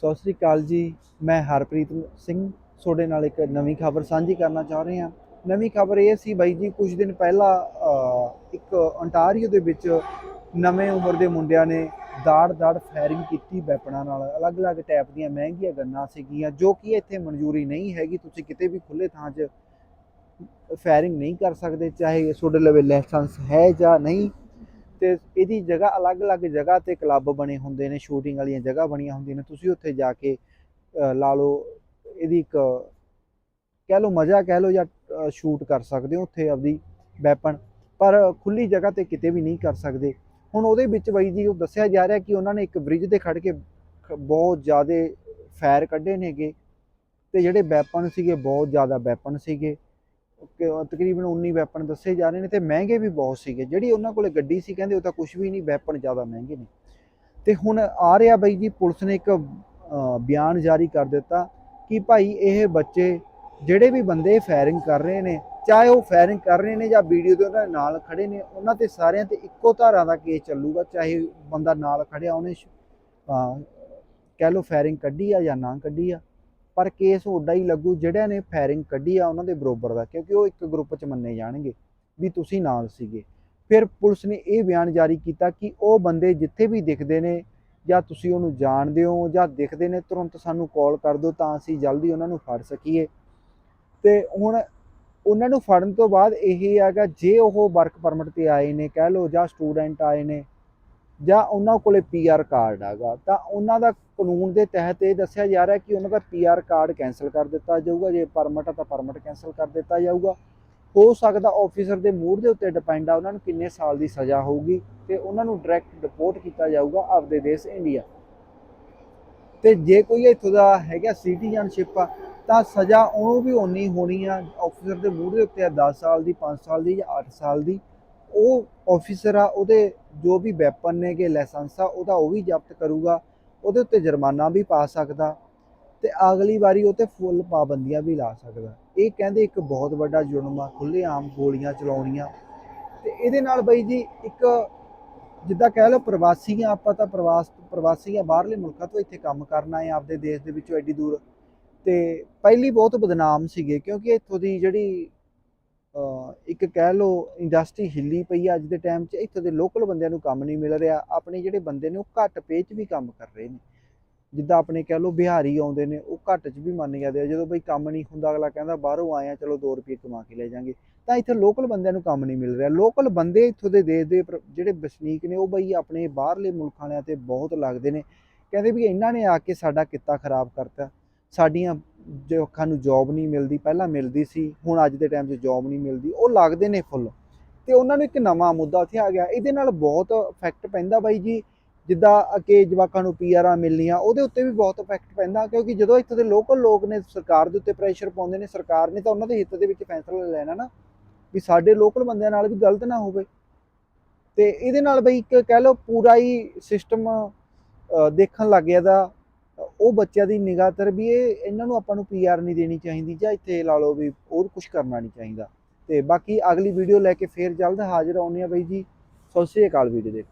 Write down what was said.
ਸਤਿ ਸ੍ਰੀ ਅਕਾਲ ਜੀ। ਮੈਂ ਹਰਪ੍ਰੀਤ ਸਿੰਘ। ਤੁਹਾਡੇ ਨਾਲ ਇੱਕ ਨਵੀਂ ਖਬਰ ਸਾਂਝੀ ਕਰਨਾ ਚਾਹ ਰਹੇ ਹਾਂ। ਨਵੀਂ ਖਬਰ ਇਹ ਸੀ ਬਾਈ ਜੀ, ਕੁਝ ਦਿਨ ਪਹਿਲਾਂ ਇੱਕ ontario ਦੇ ਵਿੱਚ ਨਵੇਂ ਉਮਰ ਦੇ ਮੁੰਡਿਆਂ ਨੇ ਦਾੜ-ਦਾੜ ਫਾਇਰਿੰਗ ਕੀਤੀ ਵੈਪਨਾਂ ਨਾਲ। ਅਲੱਗ-ਅਲੱਗ ਟਾਈਪ ਦੀਆਂ ਮਹਿੰਗੀਆਂ ਗੰਨਾਂ ਸੀਗੀਆਂ। ਜੋ ਕਿ ਇੱਥੇ ਮਨਜ਼ੂਰੀ ਨਹੀਂ ਹੈਗੀ। ਤੁਸੀਂ ਕਿਤੇ ਵੀ ਖੁੱਲੇ ਥਾਂ 'ਚ ਫਾਇਰਿੰਗ ਨਹੀਂ ਕਰ ਸਕਦੇ। ਚਾਹੇ ਤੁਹਾਡੇ ਲਵੇ ਲਾਇਸੈਂਸ ਹੈ ਜਾਂ ਨਹੀਂ ਤੇ ਇਹਦੀ ਜਗ੍ਹਾ ਅਲੱਗ-ਅਲੱਗ ਜਗ੍ਹਾ ਤੇ ਕਲੱਬ ਬਣੇ ਹੁੰਦੇ ਨੇ, ਸ਼ੂਟਿੰਗ ਵਾਲੀਆਂ ਜਗ੍ਹਾ ਬਣੀਆਂ ਹੁੰਦੀਆਂ ਨੇ। ਤੁਸੀਂ ਉੱਥੇ ਜਾ ਕੇ ਲਾ ਲਓ, ਇਹਦੀ ਇੱਕ ਕਹਿ ਲਓ ਮਜ਼ਾ, ਕਹਿ ਲਓ ਜਾਂ ਸ਼ੂਟ ਕਰ ਸਕਦੇ ਹੋ ਉੱਥੇ ਆਪਦੀ ਵੈਪਨ। ਪਰ ਖੁੱਲੀ ਜਗ੍ਹਾ ਤੇ ਕਿਤੇ ਵੀ ਨਹੀਂ ਕਰ ਸਕਦੇ। ਹੁਣ ਉਹਦੇ ਵਿੱਚ ਬਾਈ ਜੀ ਉਹ ਦੱਸਿਆ ਜਾ ਰਿਹਾ ਕਿ ਉਹਨਾਂ ਨੇ ਇੱਕ ਬ੍ਰਿਜ ਤੇ ਖੜ ਕੇ ਬਹੁਤ ਜ਼ਿਆਦਾ ਫਾਇਰ ਕੱਢੇ ਨੇਗੇ। ਤੇ ਜਿਹੜੇ ਵੈਪਨ ਸੀਗੇ, ਬਹੁਤ ਜ਼ਿਆਦਾ ਵੈਪਨ ਸੀਗੇ। ਤਕਰੀਬਨ 19 ਵੈਪਨ ਦੱਸੇ ਜਾ ਰਹੇ ਨੇ ਤੇ ਮਹਿੰਗੇ ਵੀ ਬਹੁਤ ਸੀਗੇ। ਜਿਹੜੀ ਉਹਨਾਂ ਕੋਲੇ ਗੱਡੀ ਸੀ, ਕਹਿੰਦੇ ਉਹ ਤਾਂ ਕੁਝ ਵੀ ਨਹੀਂ ਵੈਪਨ ਜ਼ਿਆਦਾ ਮਹਿੰਗੇ ਨੇ। ਤੇ ਹੁਣ ਆ ਰਿਹਾ ਬਾਈ ਜੀ, ਪੁਲਿਸ ਨੇ ਇੱਕ ਬਿਆਨ ਜਾਰੀ ਕਰ ਦਿੱਤਾ ਕਿ ਭਾਈ ਇਹ ਬੱਚੇ ਜਿਹੜੇ ਵੀ ਬੰਦੇ ਫਾਇਰਿੰਗ ਕਰ ਰਹੇ ਨੇ, ਚਾਹੇ ਉਹ ਫਾਇਰਿੰਗ ਕਰ ਰਹੇ ਨੇ ਜਾਂ ਵੀਡੀਓ ਦੇ ਉਹਨਾਂ ਨਾਲ ਖੜੇ ਨੇ, ਉਹਨਾਂ ਤੇ ਸਾਰਿਆਂ ਤੇ ਇੱਕੋ ਧਾਰਾ ਦਾ ਕੇਸ ਚੱਲੂਗਾ, ਚਾਹੇ ਬੰਦਾ ਨਾਲ ਖੜਿਆ ਉਹਨੇ ਕਹਿ ਲਓ ਫਾਇਰਿੰਗ ਕੱਢੀ ਆ ਜਾਂ ਨਾ ਕੱਢੀ ਆ। ਪਰ ਕੇਸ ਉੱਡਾ ਹੀ ਲੱਗੂ ਜਿਹੜਿਆਂ ਨੇ ਫਾਇਰਿੰਗ ਕੱਢੀ ਆ ਉਹਨਾਂ ਦੇ ਬਰੋਬਰ ਦਾ, ਕਿਉਂਕਿ ਉਹ ਇੱਕ ਗਰੁੱਪ 'ਚ ਮੰਨੇ ਜਾਣਗੇ ਵੀ ਤੁਸੀਂ ਨਾਲ ਸੀਗੇ। ਫਿਰ ਪੁਲਿਸ ਨੇ ਇਹ ਬਿਆਨ ਜਾਰੀ ਕੀਤਾ ਕਿ ਉਹ ਬੰਦੇ ਜਿੱਥੇ ਵੀ ਦਿਖਦੇ ਨੇ ਜਾਂ ਤੁਸੀਂ ਉਹਨੂੰ ਜਾਣਦੇ ਹੋ ਜਾਂ ਦਿਖਦੇ ਨੇ, ਤੁਰੰਤ ਸਾਨੂੰ ਕਾਲ ਕਰ ਦਿਓ ਤਾਂ ਅਸੀਂ ਜਲਦੀ ਉਹਨਾਂ ਨੂੰ ਫੜ ਸਕੀਏ। ਤੇ ਹੁਣ ਉਹਨਾਂ ਨੂੰ ਫੜਨ ਤੋਂ ਬਾਅਦ ਇਹ ਹੈਗਾ ਜੇ ਉਹ ਵਰਕ ਪਰਮਿਟ ਤੇ ਆਏ ਨੇ, ਕਹਿ ਲਓ ਜਾਂ ਸਟੂਡੈਂਟ ਆਏ ਨੇ ਜਾਂ ਉਹਨਾਂ ਕੋਲੇ ਪੀਆਰ ਕਾਰਡ ਹੈਗਾ, ਤਾਂ ਉਹਨਾਂ ਦਾ ਕਾਨੂੰਨ ਦੇ ਤਹਿਤ ਇਹ ਦੱਸਿਆ ਜਾ ਰਿਹਾ ਕਿ ਉਹਨਾਂ ਦਾ ਪੀਆਰ ਕਾਰਡ ਕੈਨਸਲ ਕਰ ਦਿੱਤਾ ਜਾਊਗਾ, ਜੇ ਪਰਮਿਟ ਆ ਤਾਂ ਪਰਮਿਟ ਕੈਨਸਲ ਕਰ ਦਿੱਤਾ ਜਾਊਗਾ। ਹੋ ਸਕਦਾ ਆਫੀਸਰ ਦੇ ਮੂਡ ਦੇ ਉੱਤੇ ਡਿਪੈਂਡ ਆ ਉਹਨਾਂ ਨੂੰ ਕਿੰਨੇ ਸਾਲ ਦੀ ਸਜ਼ਾ ਹੋਊਗੀ ਤੇ ਉਹਨਾਂ ਨੂੰ ਡਾਇਰੈਕਟ ਡਿਪੋਰਟ ਕੀਤਾ ਜਾਊਗਾ ਆਪਦੇ ਦੇਸ਼ ਇੰਡੀਆ ਤੇ ਜੇ ਕੋਈ ਇੱਥੋਂ ਦਾ ਹੈਗਾ ਸਿਟੀਜ਼ਨਸ਼ਿਪ ਆ, ਤਾਂ ਸਜ਼ਾ ਉਹਨੂੰ ਵੀ ਓਨੀ ਹੋਣੀ ਆ ਆਫੀਸਰ ਦੇ ਮੂਡ ਦੇ ਉੱਤੇ ਆ 10 ਸਾਲ ਦੀ 5 ਸਾਲ ਦੀ ਜਾਂ 8 ਸਾਲ ਦੀ। ਉਹ ਆਫੀਸਰ ਆ, ਉਹਦੇ ਜੋ ਵੀ ਵੈਪਨ ਨੇਗੇ ਲਾਇਸੈਂਸ ਆ, ਉਹਦਾ ਉਹ ਵੀ ਜ਼ਬਤ ਕਰੂਗਾ, ਉਹਦੇ ਉੱਤੇ ਜੁਰਮਾਨਾ ਵੀ ਪਾ ਸਕਦਾ ਤੇ ਅਗਲੀ ਵਾਰੀ ਉਹ ਤੇ ਫੁੱਲ ਪਾਬੰਦੀਆਂ ਵੀ ਲਾ ਸਕਦਾ। ਇਹ ਕਹਿੰਦੇ ਇੱਕ ਬਹੁਤ ਵੱਡਾ ਜੁਰਮ ਆ ਖੁੱਲੇ ਆਮ ਗੋਲੀਆਂ ਚਲਾਉਣੀਆਂ। ਤੇ ਇਹਦੇ ਨਾਲ ਬਈ ਜੀ, ਇੱਕ ਜਿੱਦਾਂ ਕਹਿ ਲਓ ਪ੍ਰਵਾਸੀ ਆ, ਆਪਾਂ ਤਾਂ ਪ੍ਰਵਾਸ, ਪ੍ਰਵਾਸੀ ਆ, ਬਾਹਰਲੇ ਮੁਲਕਾਂ ਤੋਂ ਇੱਥੇ ਕੰਮ ਕਰਨਾ ਹੈ ਆਪਦੇ ਦੇਸ਼ ਦੇ ਵਿੱਚੋਂ ਐਡੀ ਦੂਰ। ਤੇ ਪਹਿਲੀ ਬਹੁਤ ਬਦਨਾਮ ਸੀਗੇ, ਕਿਉਂਕਿ ਇੱਥੋਂ ਦੀ ਜਿਹੜੀ ਇੱਕ ਕਹਿ ਲਓ ਇੰਡਸਟਰੀ ਹਿੱਲੀ ਪਈ ਆ ਅੱਜ ਦੇ ਟਾਈਮ 'ਚ, ਇੱਥੋਂ ਦੇ ਲੋਕਲ ਬੰਦਿਆਂ ਨੂੰ ਕੰਮ ਨਹੀਂ ਮਿਲ ਰਿਹਾ। ਆਪਣੇ ਜਿਹੜੇ ਬੰਦੇ ਨੇ ਉਹ ਘੱਟ ਪੇ 'ਚ ਵੀ ਕੰਮ ਕਰ ਰਹੇ ਨੇ। ਜਿੱਦਾਂ ਆਪਣੇ ਕਹਿ ਲਓ ਬਿਹਾਰੀ ਆਉਂਦੇ ਨੇ, ਉਹ ਘੱਟ 'ਚ ਵੀ ਮੰਨ ਜਾਂਦੇ ਆ। ਜਦੋਂ ਬਈ ਕੰਮ ਨਹੀਂ ਹੁੰਦਾ, ਅਗਲਾ ਕਹਿੰਦਾ ਬਾਹਰੋਂ ਆਏ ਆ, ਚਲੋ 2 ਰੁਪਏ ਕਮਾ ਕੇ ਲੈ ਜਾਾਂਗੇ। ਤਾਂ ਇੱਥੇ ਲੋਕਲ ਬੰਦਿਆਂ ਨੂੰ ਕੰਮ ਨਹੀਂ ਮਿਲ ਰਿਹਾ। ਲੋਕਲ ਬੰਦੇ ਇੱਥੋਂ ਦੇ ਦੇਸ਼ ਦੇ ਪ੍ਰ- ਜਿਹੜੇ ਵਸਨੀਕ ਨੇ, ਉਹ ਬਈ ਆਪਣੇ ਬਾਹਰਲੇ ਮੁਲਕਾਂ ਵਾਲਿਆਂ ਤੇ ਬਹੁਤ ਲੱਗਦੇ ਨੇ। ਕਹਿੰਦੇ ਵੀ ਇਹਨਾਂ ਨੇ ਆ ਕੇ ਸਾਡਾ ਕਿੱਤਾ ਖਰਾਬ ਕਰਤਾ। ਸਾਡੀਆਂ ਜੋ ਅੱਖਾਂ ਨੂੰ ਜੌਬ ਨਹੀਂ ਮਿਲਦੀ, ਪਹਿਲਾਂ ਮਿਲਦੀ ਸੀ, ਹੁਣ ਅੱਜ ਦੇ ਟਾਈਮ 'ਚ ਜੌਬ ਨਹੀਂ ਮਿਲਦੀ, ਉਹ ਲੱਗਦੇ ਨੇ ਫੁੱਲ ਤੇ ਉਹਨਾਂ ਨੂੰ ਇੱਕ ਨਵਾਂ ਮੁੱਦਾ ਉੱਥੇ ਆ ਗਿਆ। ਇਹਦੇ ਨਾਲ ਬਹੁਤ ਇਫੈਕਟ ਪੈਂਦਾ ਬਾਈ ਜੀ, ਜਿੱਦਾਂ ਕਿ ਜਵਾਕਾਂ ਨੂੰ ਪੀਆਰਾਂ ਮਿਲਣੀਆਂ, ਉਹਦੇ ਉੱਤੇ ਵੀ ਬਹੁਤ ਇਫੈਕਟ ਪੈਂਦਾ, ਕਿਉਂਕਿ ਜਦੋਂ ਇੱਥੇ ਦੇ ਲੋਕਲ ਲੋਕ ਨੇ, ਸਰਕਾਰ ਦੇ ਉੱਤੇ ਪ੍ਰੈਸ਼ਰ ਪਾਉਂਦੇ ਨੇ, ਸਰਕਾਰ ਨੇ ਤਾਂ ਉਹਨਾਂ ਦੇ ਹਿੱਤ ਦੇ ਵਿੱਚ ਫੈਸਲਾ ਲੈਣਾ ਨਾ, ਵੀ ਸਾਡੇ ਲੋਕਲ ਬੰਦਿਆਂ ਨਾਲ ਵੀ ਗਲਤ ਨਾ ਹੋਵੇ। ਤੇ ਇਹਦੇ ਨਾਲ ਬਈ ਇੱਕ ਕਹਿ ਲਓ ਪੂਰਾ ਹੀ ਸਿਸਟਮ ਦੇਖਣ ਲੱਗ ਗਿਆ ਦਾ ਉਹ ਬੱਚਿਆਂ ਦੀ ਨਿਗਾਹ ਤਰ ਵੀ ਇਹ ਇਹਨਾਂ ਨੂੰ ਆਪਾਂ ਨੂੰ ਪੀਆਰ ਨਹੀਂ ਦੇਣੀ ਚਾਹੀਦੀ ਜਾਂ ਇੱਥੇ ਲਾ ਲਓ ਵੀ ਹੋਰ ਕੁਝ ਕਰਨਾ ਨਹੀਂ ਚਾਹੀਦਾ। ਤੇ ਬਾਕੀ ਅਗਲੀ ਵੀਡੀਓ ਲੈ ਕੇ ਫੇਰ ਜਲਦ ਹਾਜ਼ਰ ਆਉਂਦੇ ਆ ਬਾਈ ਜੀ। ਸਤਿ ਸ਼੍ਰੀ ਅਕਾਲ ਵੀਡੀਓ ਦੇ